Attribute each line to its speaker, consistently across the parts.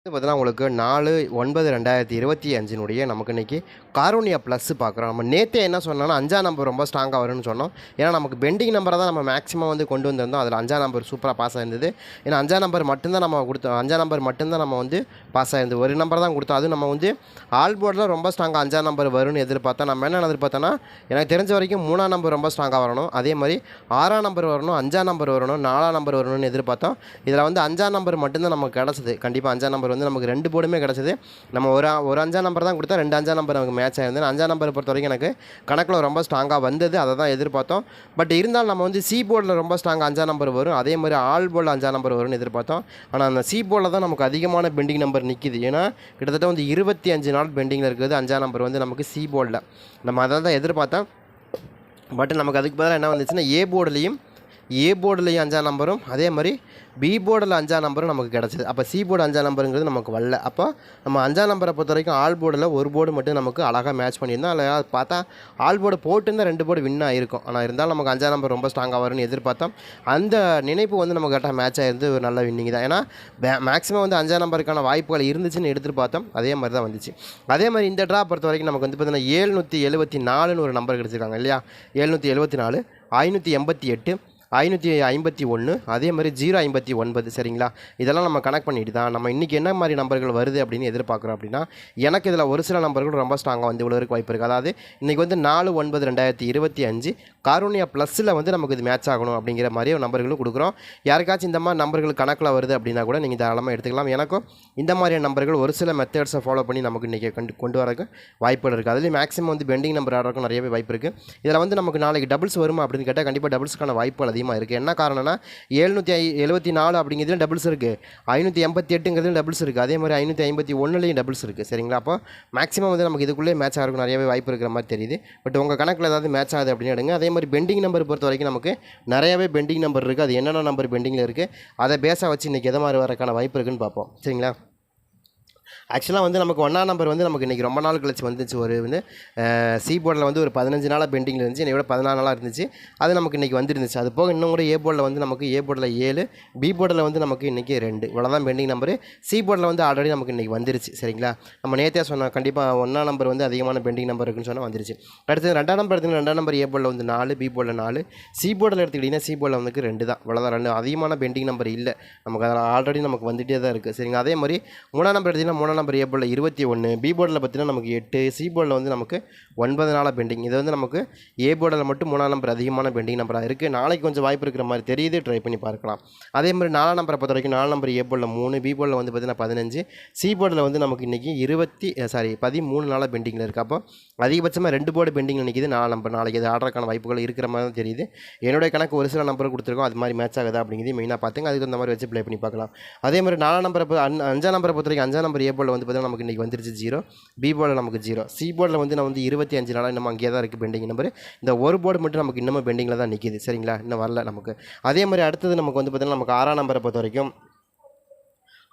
Speaker 1: இது பார்த்தீங்கன்னா உங்களுக்கு நாலு ஒன்பது ரெண்டாயிரத்தி இருபத்தி அஞ்சினுடைய நமக்கு இன்றைக்கி காரோனியா ப்ளஸ் பார்க்குறோம் நம்ம நேற்றே என்ன சொன்னோம்னா அஞ்சாம் நம்பர் ரொம்ப ஸ்ட்ராங்காக வரும்னு சொன்னோம் ஏன்னா நமக்கு பெண்டிங் நம்பரை தான் நம்ம மேக்ஸிமம் வந்து கொண்டு வந்திருந்தோம் அதில் அஞ்சாம் நம்பர் சூப்பராக பாஸ் ஆயிருந்தது ஏன்னா அஞ்சாம் நம்பர் மட்டும்தான் நம்ம கொடுத்தோம் அஞ்சாம் நம்பர் மட்டும்தான் நம்ம வந்து பாஸ் ஆயிருந்தது ஒரு நம்பர் தான் கொடுத்தோம் அதுவும் நம்ம வந்து ஆல் போர்டில் ரொம்ப ஸ்ட்ராங்காக அஞ்சாம் நம்பர் வரும்னு எதிர்பார்த்தா நம்ம என்ன எதிர்பார்த்தோன்னா எனக்கு தெரிஞ்ச வரைக்கும் மூணாம் நம்பர் ரொம்ப ஸ்ட்ராங்காக வரணும் அதே மாதிரி ஆறாம் நம்பர் வரணும் அஞ்சாம் நம்பர் வரணும் நாலாம் நம்பர் வரணும்னு எதிர்பார்த்தோம் இதில் வந்து அஞ்சாம் நம்பர் மட்டும்தான் நமக்கு கிடச்சிது கண்டிப்பாக அஞ்சாம் நம்பர் வந்து நமக்கு ரெண்டு போர்டுமே கிடச்சிது நம்ம ஒரு ஒரு அஞ்சாம் நம்பர் தான் கொடுத்தா ரெண்டு அஞ்சாம் நம்பர் நமக்கு மேட்ச் ஆயிருந்தது. அஞ்சாம் நம்பரை பொறுத்த வரைக்கும் எனக்கு கணக்கில் ரொம்ப ஸ்ட்ராங்காக வந்தது. அதை தான் எதிர்பார்த்தோம். பட் இருந்தாலும் நம்ம வந்து சி போர்டில் ரொம்ப ஸ்ட்ராங்காக அஞ்சாம் நம்பர் வரும். அதே மாதிரி ஆல் போர்டில் அஞ்சாம் நம்பர் வரும்னு எதிர்பார்த்தோம். ஆனால் அந்த சி போர்டில் தான் நமக்கு அதிகமான பெண்டிங் நம்பர் நிற்கிது ஏன்னா கிட்டத்தட்ட வந்து இருபத்தி அஞ்சு நாள் பெண்டிங்கில் இருக்குது அஞ்சாம் நம்பர் வந்து நமக்கு சி போர்டில் நம்ம அதை தான் எதிர்பார்த்தோம். பட் நமக்கு அதுக்கு பதிலாக என்ன வந்துச்சுன்னா ஏ போர்டுலேயும் ஏ போர்டுலேயும் அஞ்சாம் நம்பரும் அதே மாதிரி பி போர்டில் அஞ்சாம் நம்பரும் நமக்கு கிடச்சிது. அப்போ சி போர்டு அஞ்சாம் நம்பருங்கிறது நமக்கு வரல. அப்போ நம்ம அஞ்சாம் நம்பரை பொறுத்த வரைக்கும் ஆல் போர்டில் ஒரு போர்டு மட்டும் நமக்கு அழகாக மேட்ச் பண்ணியிருந்தோம். அதில் பார்த்தா ஆல் போர்டு போட்டுருந்தால் ரெண்டு போர்டு வின் ஆகிருக்கும் ஆனால் இருந்தாலும் நமக்கு அஞ்சாம் நம்பர் ரொம்ப ஸ்ட்ராங்காக வரும்னு எதிர்பார்த்தோம். அந்த நினைப்பு வந்து நமக்கு கரெக்டாக மேட்ச் ஆகிருந்து ஒரு நல்ல வின்னிங் தான். ஏன்னா மேக்ஸிமம் வந்து அஞ்சாம் நம்பருக்கான வாய்ப்புகள் இருந்துச்சுன்னு எதிர்பார்த்தோம். அதே மாதிரி தான் வந்துச்சு. அதே மாதிரி இந்த ட்ரா பொறுத்த வரைக்கும் நமக்கு வந்து பார்த்திங்கன்னா ஏழ்நூற்றி எழுபத்தி நாலுன்னு ஒரு நம்பர் கிடச்சிருக்காங்க இல்லையா? ஏழ்நூற்றி எழுபத்தி நாலு ஐநூற்றி எண்பத்தி எட்டு ஐநூற்றி ஐம்பத்தி ஒன்று அதே மாதிரி ஜீரோ ஐம்பத்தி ஒன்பது சரிங்களா? இதெல்லாம் நம்ம கனெக்ட் பண்ணிட்டு தான் நம்ம இன்றைக்கி என்ன மாதிரி நம்பர்கள் வருது அப்படின்னு எதிர்பார்க்குறோம் அப்படின்னா எனக்கு இதில் ஒரு சில நம்பர்கள் ரொம்ப ஸ்ட்ராங்காக வந்து இவ்வளோ வாய்ப்பு இருக்குது அதாவது இன்றைக்கி வந்து நாலு ஒன்பது ரெண்டாயிரத்தி இருபத்தி அஞ்சு காரூனியா ப்ளஸில் வந்து நமக்கு இது மேட்ச் ஆகணும் அப்படிங்கிற மாதிரி நம்பர்களும் கொடுக்குறோம். யாருக்காச்சும் இந்த மாதிரி நம்பர்கள் கணக்கில் வருது அப்படின்னா கூட நீங்கள் தாராளமாக எடுத்துக்கலாம். எனக்கும் இந்த மாதிரியான நம்பர்கள் ஒரு சில மெத்தட்ஸை ஃபாலோ பண்ணி நமக்கு இன்றைக்கி கொண்டு கொண்டு வரக்கு வாய்ப்புகள் இருக்குது அதுலேயும் மேக்ஸிமம் வந்து பெண்டிங் நம்பர் ஆடுறதுக்கும் நிறையவே வாய்ப்பு இருக்குது இதில் வந்து நமக்கு நாளைக்கு டபுள்ஸ் வருமா அப்படின்னு கேட்டால் கண்டிப்பாக டபுள்ஸ்க்கான வாய்ப்புகள் அதிகமாக இருக்குது என்ன காரணம்னா எழுநூற்றி ஐ எழுபத்தி நாலு அப்படிங்கிறதுல டபுள்ஸ் இருக்குது ஐநூற்றி எண்பத்தி எட்டுங்கிறதுல டபுள்ஸ் இருக்குது அதே மாதிரி ஐநூற்றி ஐம்பத்தி ஒன்றுலையும் டபுள்ஸ் இருக்குது சரிங்களா? அப்போ மேக்ஸிமம் வந்து நமக்கு இதுக்குள்ளே மேட்ச் ஆகிறதுக்கு நிறையவே வாய்ப்பு இருக்கிற மாதிரி தெரியுது. பட் உங்கள் கணக்கில் ஏதாவது மேட்ச் ஆகுது அப்படின்னு எடுங்க. அதே மாதிரி பெண்டிங் நம்பர் பொறுத்த வரைக்கும் நமக்கு நிறையவே பெண்டிங் நம்பர் இருக்குது அது என்னென்ன நம்பர் பெண்டிங்கில் இருக்குது அதை பேஸாக வச்சு இன்றைக்கி எதை மாதிரி வரக்கான வாய்ப்பு இருக்குன்னு பார்ப்போம். சரிங்களா? ஆக்சுவலாக வந்து நமக்கு ஒன்றா நம்பர் வந்து நமக்கு இன்றைக்கி ரொம்ப நாள் கழிச்சு வந்துச்சு. ஒரு வந்து சி போர்டில் வந்து ஒரு பதினஞ்சு நாளாக பெண்டிங்கில் இருந்துச்சு. என்னை விட பதினாலு நாளாக இருந்துச்சு. அது நமக்கு இன்றைக்கி வந்துருந்துச்சு. அது போக இன்னும் கூட ஏ போர்டில் வந்து நமக்கு ஏ போர்டில் ஏழு பி போர்டில் வந்து நமக்கு இன்றைக்கி ரெண்டு. இவ்வளோதான் பெண்டிங் நம்பரு சி போர்டில் வந்து ஆல்ரெடி நமக்கு இன்றைக்கி வந்துருச்சு. சரிங்களா? நம்ம நேற்றே சொன்னோம் கண்டிப்பாக ஒன்றா நம்பர் வந்து அதிகமான பெண்டிங் நம்பர் இருக்குன்னு சொன்னால் வந்துருச்சு. அடுத்து ரெண்டாம் நம்பர் எடுத்துக்கிட்டு ரெண்டாம் நம்பர் ஏ போர்டில் வந்து நாலு பி போர்டில் நாலு. சி போர்டில் எடுத்துக்கிட்டிங்கன்னா சி போர்டில் வந்து ரெண்டு தான் இவ்வளோதான் ரெண்டு அதிகமான பெண்டிங் நம்பர் இல்லை. நமக்கு அதில் ஆல்ரெடி நமக்கு வந்துகிட்டே தான் இருக்குது சரிங்க அதே மாதிரி மூணாம் நம்பர் எடுத்திங்கன்னா மூணாம் நம்பர் ஏ போர்டில் இருபத்தி ஒன்று பி போர்டில் பார்த்தீங்கன்னா நமக்கு எட்டு சி போர்டில் வந்து நமக்கு ஒன்பது நாளாக பெண்டிங் இது வந்து நமக்கு ஏ போர்டில் மட்டும் மூணாம் நம்பர் அதிகமான பெண்டிங் நம்பராக இருக்குது நாளைக்கு கொஞ்சம் வாய்ப்பு இருக்கிற மாதிரி தெரியுது ட்ரை பண்ணி பார்க்கலாம். அதே மாதிரி நாலாம் நம்பரை பொறுத்த வரைக்கும் நாலு நம்பர் ஏ போர்டில் மூணு பி போர்டில் வந்து பார்த்தீங்கன்னா பதினஞ்சு சி போர்டில் வந்து நமக்கு இன்றைக்கி இருபத்தி சாரி பதிமூணு நாளாக பெண்டிங்கில் இருக்குது அப்போ அதிகபட்சமாக ரெண்டு போர்டு பெண்டிங் நிற்கிது நாலு நம்பர் நாளைக்கு இது ஆடுறதுக்கான வாய்ப்புகள் இருக்கிற மாதிரி தான் தெரியுது. என்னுடைய கணக்கு ஒரு சில நம்பர் கொடுத்துருக்கோம் அது மாதிரி மேட்ச் ஆகுதா அப்படிங்கிறது மெயினாக பார்த்துங்க. அதுக்கு அந்த மாதிரி வச்சு ப்ளே பண்ணி பார்க்கலாம். அதே மாதிரி நாலாம் நம்பரை அஞ்சாம் நம்பரை பொறுத்த வரைக்கும் அஞ்சாம் நம்பர் ஏ போர்டில் வந்து பார்த்தீங்கன்னா நமக்கு இன்றைக்கி வந்துருச்சு ஜீரோ பி போர்டில் நமக்கு ஜீரோ சி போர்டில் வந்து நான் வந்து இருபத்தி அஞ்சு நாளாக இன்னும் அங்கேயே தான் இருக்குது பெண்டிங் நம்பர் இந்த ஒரு போர்டு மட்டும் நமக்கு இன்னமும் பெண்டிங்கில் தான் நிற்கிது சரிங்களா? இன்னும் வரல நமக்கு. அதே மாதிரி அடுத்தது நமக்கு வந்து பார்த்திங்கன்னா நமக்கு ஆறாம் நம்பரை பொறுத்த வரைக்கும்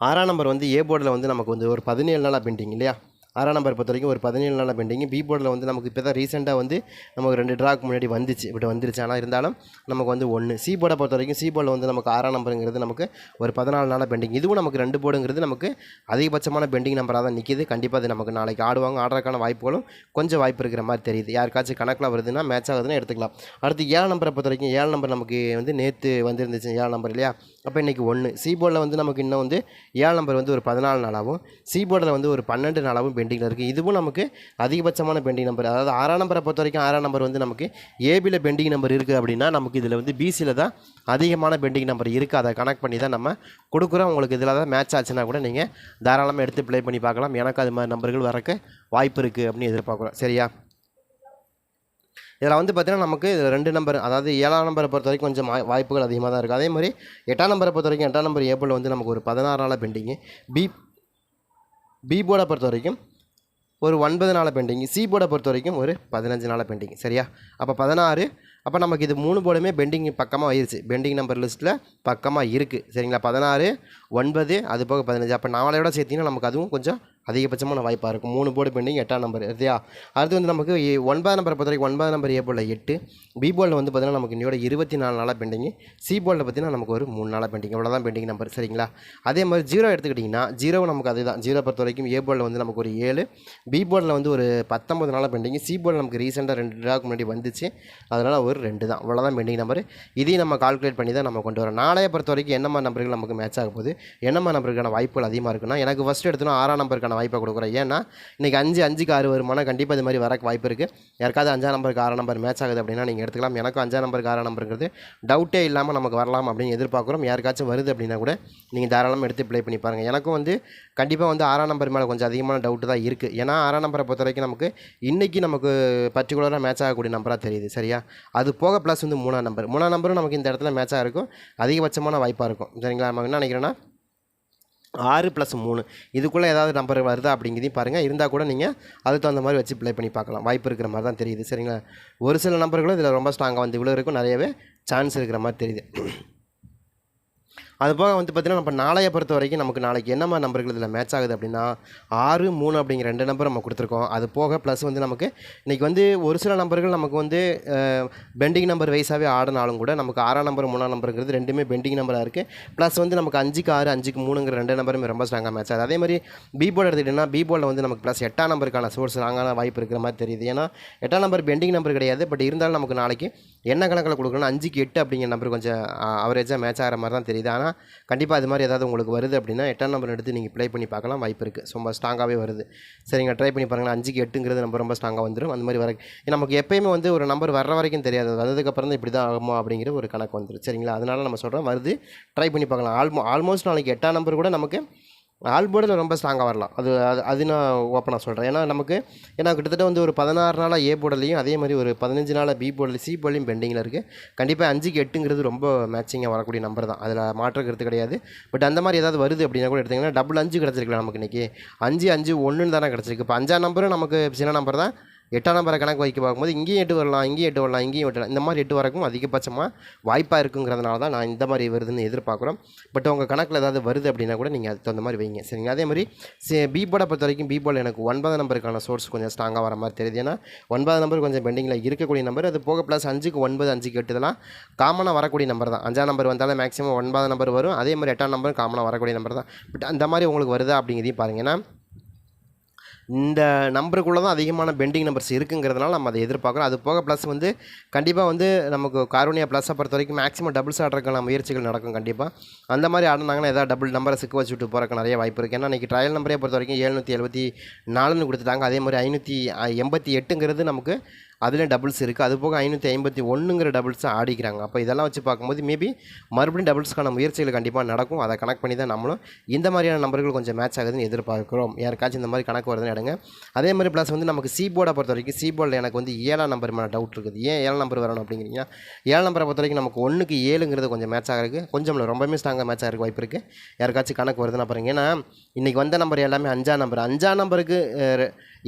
Speaker 1: ஆறாம் நம்பர் வந்து ஏ போர்டில் வந்து நமக்கு வந்து ஒரு பதினேழு நாளாக பெண்டிங் இல்லையா? ஆறாம் நம்பர் பொறுத்த வரைக்கும் ஒரு பதினேழு நாளாக பெண்டிங் பி போர்டில் வந்து நமக்கு இப்போ தான் ரீசெண்டாக வந்து நமக்கு ரெண்டு ட்ராக்கு முன்னாடி வந்துச்சு. இப்படி வந்துருச்சு. ஆனால் இருந்தாலும் நமக்கு வந்து ஒன்று சி போர்டை பொறுத்த வரைக்கும் சி போர்டில் வந்து நமக்கு ஆறாம் நம்பருங்கிறது நமக்கு ஒரு பதினாலு நாளாக பெண்டிங் இதுவும் நமக்கு ரெண்டு போர்டுங்கிறது நமக்கு அதிகபட்சமான பெண்டிங் நம்பராக தான் நிற்கிது கண்டிப்பாக அது நமக்கு நாளைக்கு ஆடுவாங்க. ஆடுறதுக்கான வாய்ப்புகளும் கொஞ்சம் வாய்ப்பு இருக்கிற மாதிரி தெரியுது. யாருக்காச்சும் கணக்கில் வருதுன்னா மேட்ச் ஆகுதுன்னா எடுத்துக்கலாம். அடுத்து ஏழு நம்பரை பொறுத்த வரைக்கும் ஏழு நம்பர் நமக்கு வந்து நேற்று வந்துருந்துச்சு. ஏழு நம்பர் இல்லையா? அப்போ இன்றைக்கி ஒன்று சி போர்டில் வந்து நமக்கு இன்னும் வந்து ஏழு நம்பர் வந்து ஒரு பதினாலு நாளாகவும் சி போர்டில் வந்து ஒரு பன்னெண்டு நாளாகவும் பெண்டிங்கில் இருக்குது இதுவும் நமக்கு அதிகபட்சமான பெண்டிங் நம்பர். அதாவது ஆறாம் நம்பரை பொறுத்த வரைக்கும் ஆறாம் நம்பர் வந்து நமக்கு ஏபியில் பெண்டிங் நம்பர் இருக்குது அப்படின்னா நமக்கு இதில் வந்து பிசியில் தான் அதிகமான பெண்டிங் நம்பர் இருக்குது அதை கனெக்ட் பண்ணி தான் நம்ம கொடுக்குறோம். உங்களுக்கு இதில் தான் மேட்ச் ஆச்சுன்னா கூட நீங்கள் தாராளமாக எடுத்து ப்ளே பண்ணி பார்க்கலாம். எனக்கு அது மாதிரி நம்பர்கள் வரக்கு வாய்ப்பு இருக்குது அப்படின்னு எதிர்பார்க்குறோம். சரியா? இதில் வந்து பார்த்திங்கன்னா நமக்கு இதுல ரெண்டு நம்பர் அதாவது ஏழாம் நம்பரை பொறுத்த வரைக்கும் கொஞ்சம் வாய்- வாய்ப்புகள் அதிகமாக தான் இருக்குது அதே மாதிரி எட்டாம் நம்பரை பொறுத்த வரைக்கும் எட்டாம் நம்பர் ஏப்ரல் வந்து நமக்கு ஒரு பதினாறு நாளாக பெண்டிங்கு. பி பி போர்டை பொறுத்த வரைக்கும் ஒரு ஒன்பது நாள் பெண்டிங் சி போர்டை பொறுத்த வரைக்கும் ஒரு பதினஞ்சு நாள் பெண்டிங் சரியா? அப்போ பதினாறு அப்போ நமக்கு இது மூணு போர்டுமே பெண்டிங் பக்கமாக ஆயிருச்சு. பெண்டிங் நம்பர் லிஸ்ட்டில் பக்கமாக இருக்குது சரிங்களா? பதினாறு ஒன்பது அது போக பதினஞ்சு. அப்போ நாளையோட சேர்த்திங்கன்னா நமக்கு அதுவும் கொஞ்சம் அதிகபட்சமான வாய்ப்பாக இருக்கும். மூணு போர்டு பெண்டிங் எட்டாம் நம்பர் சரியா? அடுத்து வந்து நமக்கு ஏ- ஒன்பதாம் நம்பரை பொறுத்த வரைக்கும் ஒன்பதாம் நம்பர் ஏ போல் எட்டு. பி போர்டில் வந்து பார்த்தீங்கன்னா நமக்கு இன்னையோட இருபத்தி நாலு நாளாக பெண்டிங் சி போலில் பார்த்தீங்கன்னா நமக்கு ஒரு மூணு நாளாக பெண்டிங் இவ்வளோ பெண்டிங் நம்பர் சரிங்களா? அதே மாதிரி ஜீரோ எடுத்துக்கிட்டிங்கன்னா ஜீரோ நமக்கு அதுதான். ஜீரோ பொறுத்த வரைக்கும் ஏ போலில் வந்து நமக்கு ஒரு ஏழு. பி போலில் வந்து ஒரு பத்தொம்பது நாளாக பெண்டிங் சி போர்டில் நமக்கு ரீசெண்டாக ரெண்டு நாளுக்கு முன்னாடி வந்துச்சு. அதனால் ஒரு ரெண்டு தான். அவ்வளோதான் பெண்டிங் நம்பர் இதையும் நம்ம கால்குலேட் பண்ணி தான் நம்ம கொண்டு வரோம். நாளைய பொறுத்த வரைக்கும் என்னம்மா நம்பர்கள் நமக்கு மேட்ச் ஆக போகுது? என்னம்மா நம்பருக்கான வாய்ப்புகள் அதிகமாக இருக்குன்னா எனக்கு ஃபஸ்ட்டு எடுத்தோன்னா ஆறாம் நம்பருக்கான வாய்ப்பை கொடுக்குறேன் ஏன்னா இன்றைக்கி அஞ்சு அஞ்சுக்கு ஆறு வருமானா கண்டிப்பாக இது மாதிரி வரக்கு வாய்ப்பு இருக்குது யாருக்காவது அஞ்சாம் நம்பருக்கு ஆறாம் நம்பர் மேட்ச் ஆகுது அப்படின்னா நீங்கள் எடுத்துக்கலாம். எனக்கும் அஞ்சாம் நம்பருக்கு ஆறாம் நம்பருங்கிறது டவுட்டே இல்லாமல் நமக்கு வரலாம் அப்படின்னு எதிர்பார்க்குறோம். யாருக்காச்சும் வருது அப்படின்னா கூட நீங்கள் தாராளமாக எடுத்து ப்ளே பண்ணி பாருங்கள் எனக்கும் வந்து கண்டிப்பாக வந்து ஆறாம் நம்பர் மேலே கொஞ்சம் அதிகமான டவுட்டு தான் இருக்குது ஏன்னா ஆறாம் நம்பரை பொறுத்த வரைக்கும் நமக்கு இன்றைக்கி நமக்கு பர்டிகுலராக மேட்ச் ஆகக்கூடிய நம்பராக தெரியுது. சரியா? அது போக ப்ளஸ் வந்து மூணாம் நம்பர். மூணாம் நம்பரும் நமக்கு இந்த இடத்துல மேட்சாக இருக்கும். அதிகபட்சமான வாய்ப்பாக இருக்கும். சரிங்களா? நம்ம என்ன நினைக்கிறேன்னா ஆறு ப்ளஸ் மூணு. இதுக்குள்ளே ஏதாவது நம்பர் வருதா அப்படிங்கிறதையும் பாருங்கள் இருந்தால் கூட நீங்கள் அதுக்கு தகுந்த மாதிரி வச்சு ப்ளே பண்ணி பார்க்கலாம். வாய்ப்பு இருக்கிற மாதிரி தான் தெரியுது. சரிங்களா? ஒரு சில நம்பர்களும் இதில் ரொம்ப ஸ்ட்ராங்காக வந்து இவ்வளோ இருக்கும் நிறையவே சான்ஸ் இருக்கிற மாதிரி தெரியுது. அது போக வந்து பார்த்திங்கன்னா நம்ம நாளைய பொறுத்த வரைக்கும் நமக்கு நாளைக்கு என்ன மாதிரி நம்பர்கள் இதில் மேட்ச் ஆகுது அப்படின்னா ஆறு மூணு அப்படிங்கிற ரெண்டு நம்பர் நம்ம கொடுத்துருக்கோம். அது போக ப்ளஸ் வந்து நமக்கு இன்றைக்கி வந்து ஒரு சில நம்பர்கள் நமக்கு வந்து பெண்டிங் நம்பர் வைஸாகவே ஆடினாலும் கூட நமக்கு ஆறாம் நம்பர் மூணாம் நம்பருங்கிறது ரெண்டுமே பெண்டிங் நம்பராக இருக்குது ப்ளஸ் வந்து நமக்கு அஞ்சுக்கு ஆறு அஞ்சுக்கு மூணுங்கிற ரெண்டு நம்பருமே ரொம்ப ஸ்ட்ராங்காக மேட்ச் ஆகுது. அதே மாதிரி பி போர்டு எடுத்துக்கிட்டிங்கன்னா பி போர்டில் வந்து நமக்கு ப்ளஸ் எட்டாம் நம்பருக்கான சோர்ஸ் ஸ்ட்ராங்கான வாய்ப்பு இருக்கிற மாதிரி தெரியுது. ஏன்னா எட்டாம் நம்பர் பெண்டிங் நம்பர் கிடையாது. பட் இருந்தாலும் நமக்கு நாளைக்கு என்ன கணக்கில் கொடுக்கணும் அஞ்சுக்கு எட்டு அப்படிங்கிற நம்பர் கொஞ்சம் அவரேஜாக மேட்ச் ஆகிற மாதிரி தான் தெரியுது. ஆனால் கண்டிப்பாக அது மாதிரி ஏதாவது உங்களுக்கு வருது அப்படின்னா எட்டாம் நம்பர் எடுத்து நீங்கள் ப்ளே பண்ணி பார்க்கலாம். வாய்ப்பு இருக்குது ரொம்ப ஸ்ட்ராங்காகவே வருது. சரிங்க ட்ரை பண்ணி பாருங்கள் அஞ்சுக்கு எட்டுங்கிறது நம்ம ரொம்ப ஸ்ட்ராங்காக வந்துடும் அந்த மாதிரி வர நமக்கு எப்பயுமே வந்து ஒரு நம்பர் வர்ற வரைக்கும் தெரியாது. வந்ததுக்கப்புறம் தான் இப்படி தான் ஆகுமா அப்படிங்கிற ஒரு கணக்கு வந்துடும் சரிங்களா? அதனால் நம்ம சொல்கிறோம் வருது. ட்ரை பண்ணி பார்க்கலாம். ஆல்மோ ஆல்மோஸ்ட் நாளைக்கு எட்டாம் நம்பர் கூட நமக்கு ஆல்போர்டில் ரொம்ப ஸ்ட்ராங்காக வரலாம். அது அது அது நான் ஓப்பனாக சொல்கிறேன் ஏன்னா நமக்கு ஏன்னா கிட்டத்தட்ட வந்து ஒரு பதினாறு நாளாக ஏ போர்டுலையும் அதே மாதிரி ஒரு பதினஞ்சு நாளாக பி போர்டில் சி போர்ட்லையும் பெண்டிங்கில் இருக்குது கண்டிப்பாக அஞ்சுக்கு எட்டுங்கிறது ரொம்ப மேட்சிங்காக வரக்கூடிய நம்பர் தான். அதில் மாற்றுக்கிறது கிடையாது. பட் அந்த மாதிரி ஏதாவது வருது அப்படின்னா கூட எடுத்திங்கன்னா டபுள் அஞ்சு கிடச்சிருக்கலாம் நமக்கு இன்றைக்கி அஞ்சு அஞ்சு ஒன்றுன்னு தானே கிடச்சிருக்கு. இப்போ அஞ்சாம் நம்பரும் நமக்கு சின்ன நம்பர் தான். எட்டாம் நம்பரை கணக்கு வைக்க பார்க்கும்போது இங்கேயும் எட்டு வரலாம் இங்கேயும் எட்டு வரலாம் இங்கேயும் எட்டு வரலாம். இந்த மாதிரி எட்டு வரக்கும் அதிகபட்சமாக வாய்ப்பாக இருக்குங்கிறதுனால தான் நான் இந்த மாதிரி வருதுன்னு எதிர்பார்க்குறோம். பட் உங்கள் கணக்கில் ஏதாவது வருது அப்படின்னா கூட நீங்கள் அதுக்கு தகுந்த மாதிரி வைங்க. சரிங்களா? அதே மாதிரி பி போர்டை பொறுத்த வரைக்கும் பி போர்டில் எனக்கு ஒன்பதாம் நம்பருக்கான சோர்ஸ் கொஞ்சம் ஸ்ட்ராங்காக வர மாதிரி தெரியுது. ஏன்னா ஒன்பதாம் நம்பர் கொஞ்சம் பெண்டிங்கில் இருக்கக்கூடிய நம்பர் அது போக ப்ளஸ் அஞ்சுக்கு ஒன்பது அஞ்சுக்கு எட்டு இதெல்லாம் காமனாக வரக்கூடிய நம்பர் தான். அஞ்சாம் நம்பர் வந்தாலும் மேக்ஸிமம் ஒன்பதாம் நம்பர் வரும். அதே மாதிரி எட்டாம் நம்பரும் காமனாக வரக்கூடிய நம்பர் தான். பட் அந்த மாதிரி உங்களுக்கு வருதா அப்படிங்கிறதையும் பாருங்கள் ஏன்னா இந்த நம்பருக்குள்ளே தான் அதிகமான பெண்டிங் நம்பர்ஸ் இருக்குங்கிறதுனால நம்ம அதை எதிர்பார்க்குறோம். அது போக ப்ளஸ் வந்து கண்டிப்பாக வந்து நமக்கு காரோனியா ப்ளஸை பொறுத்த வரைக்கும் மேக்ஸிமம் டபுள்ஸ் ஆடுறதுக்கான முயற்சிகள் நடக்கும் கண்டிப்பாக அந்த மாதிரி ஆடினாங்கன்னா ஏதாவது டபுள் நம்பரை சிக்க வச்சு விட்டு போகிறக்கு நிறைய வாய்ப்பு இருக்குது ஏன்னா இன்றைக்கி ட்ரையல் நம்பரே பொறுத்த வரைக்கும் எழுநூற்றி எழுபத்தி நாலுன்னு கொடுத்துட்டாங்க. அதே மாதிரி ஐநூற்றி எண்பத்தி எட்டுங்கிறது நமக்கு அதுலேயும் டபுள்ஸ் இருக்குது அது போக ஐநூற்றி ஐம்பத்தி ஒன்றுங்கிற டபுள்ஸும் ஆடிக்கிறாங்க. அப்போ இதெல்லாம் வச்சு பார்க்கும்போது மேபி மறுபடியும் டபுள்ஸ்க்கான முயற்சிகள் கண்டிப்பாக நடக்கும். அதை கனெக்ட் பண்ணி தான் நம்மளும் இந்த மாதிரியான நம்பர்கள் கொஞ்சம் மேட்ச் ஆகுதுன்னு எதிர்பார்க்குறோம். யாருக்காச்சும் இந்த மாதிரி கணக்கு வருதுன்னு எடுங்க. அதே மாதிரி ப்ளஸ் வந்து நமக்கு சி போர்டை பொறுத்த வரைக்கும் சி போர்டில் எனக்கு வந்து ஏழாம் நம்பர் மேலே டவுட் இருக்குது. ஏன் ஏழாம் நம்பர் வரணும் அப்படிங்கிறீங்க? ஏழாம் நம்பரை பொறுத்த வரைக்கும் நமக்கு ஒன்றுக்கு ஏழுங்கிறது கொஞ்சம் மேட்ச் ஆகிறதுக்கு கொஞ்சம் ரொம்பவே ஸ்ட்ராங்காக மேட்ச் ஆகிறதுக்கு வாய்ப்பு இருக்குது யாருக்காச்சும் கணக்கு வருதுன்னு பாருங்க. ஏன்னா இன்றைக்கி வந்த நம்பர் எல்லாமே அஞ்சாம் நம்பர் அஞ்சாம் நம்பருக்கு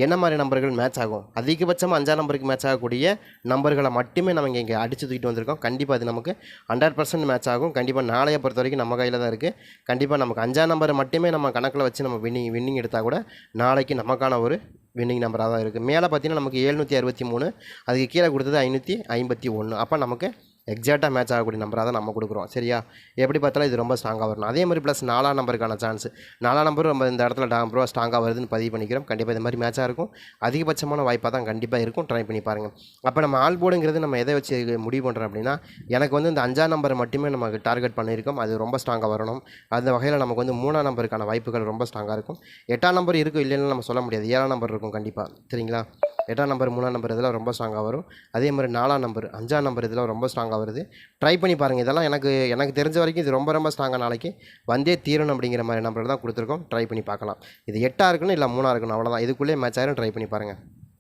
Speaker 1: என்ன மாதிரி நம்பர்கள் மேட்ச் ஆகும்? அதிகபட்சமாக அஞ்சாம் நம்பருக்கு மேட்ச் ஆகக்கூடிய நம்பர்களை மட்டுமே நம்ம இங்கே அடித்து தூக்கிட்டு வந்திருக்கோம். கண்டிப்பாக அது நமக்கு ஹண்ட்ரட் பர்சன்ட் மேட்ச் ஆகும். கண்டிப்பாக நாளைய பொறுத்த வரைக்கும் நம்ம கையில் தான் இருக்குது கண்டிப்பாக நமக்கு அஞ்சாம் நம்பரை மட்டுமே நம்ம கணக்கில் வச்சு நம்ம வின்னிங் வின்னிங் எடுத்தால் கூட நாளைக்கு நமக்கான ஒரு வின்னிங் நம்பராக தான் இருக்குது மேலே பார்த்தீங்கன்னா நமக்கு எழுநூற்றி அறுபத்தி மூணு அதுக்கு கீழே கொடுத்தது ஐநூற்றி ஐம்பத்தி ஒன்று அப்போ நமக்கு எக்ஸாக்டாக மேட்ச் ஆகக்கூடிய நம்பராக தான் நம்ம கொடுக்குறோம். சரியா? எப்படி பார்த்தாலும் இது ரொம்ப ஸ்ட்ராங்காக வரணும். அதே மாதிரி ப்ளஸ் நாலாம் நம்பருக்கான சான்ஸ் நாலாம் நம்பரும் நம்ம இந்த இடத்துல ரொம்ப ஸ்ட்ராங்காக வருதுன்னு பதிவு பண்ணிக்கிறோம். கண்டிப்பாக இந்த மாதிரி மேட்சாக இருக்கும். அதிகபட்சமான வாய்ப்பாக தான் கண்டிப்பாக இருக்கும். ட்ரை பண்ணி பாருங்கள் அப்போ நம்ம ஆல் போர்டுங்கிறது நம்ம எதை வச்சு முடிவு பண்ணுறோம் அப்படின்னா எனக்கு வந்து இந்த அஞ்சாம் நம்பரை மட்டுமே நமக்கு டார்கெட் பண்ணியிருக்கோம். அது ரொம்ப ஸ்ட்ராங்காக வரணும். அந்த வகையில் நமக்கு வந்து மூணாம் நம்பருக்கான வாய்ப்புகள் ரொம்ப ஸ்ட்ராங்காக இருக்கும். எட்டாம் நம்பர் இருக்கும் இல்லைன்னு நம்ம சொல்ல முடியாது. ஏழாம் நம்பர் இருக்கும் கண்டிப்பாக சரிங்களா? எட்டாம் நம்பர் மூணாம் நம்பர் இதெல்லாம் ரொம்ப ஸ்ட்ராங்காக வரும். அதே மாதிரி நாலாம் நம்பர் அஞ்சாம் நம்பர் இதெல்லாம் ரொம்ப ஸ்ட்ராங்காக வருது. ட்ரை பண்ணி பாருங்கள் இதெல்லாம் எனக்கு எனக்கு தெரிஞ்ச வரைக்கும் இது ரொம்ப ரொம்ப ஸ்ட்ராங்காக நாளைக்கு வந்தே தீரணும் அப்படிங்கிற மாதிரி நம்பர் தான் கொடுத்துருக்கோம். ட்ரை பண்ணி பார்க்கலாம். இது எட்டாக இருக்கணும் இல்லை மூணாக இருக்கணும் அவ்வளோதான் இதுக்குள்ளே மேட்ச் ஆயிரும் ட்ரை பண்ணி பாருங்கள்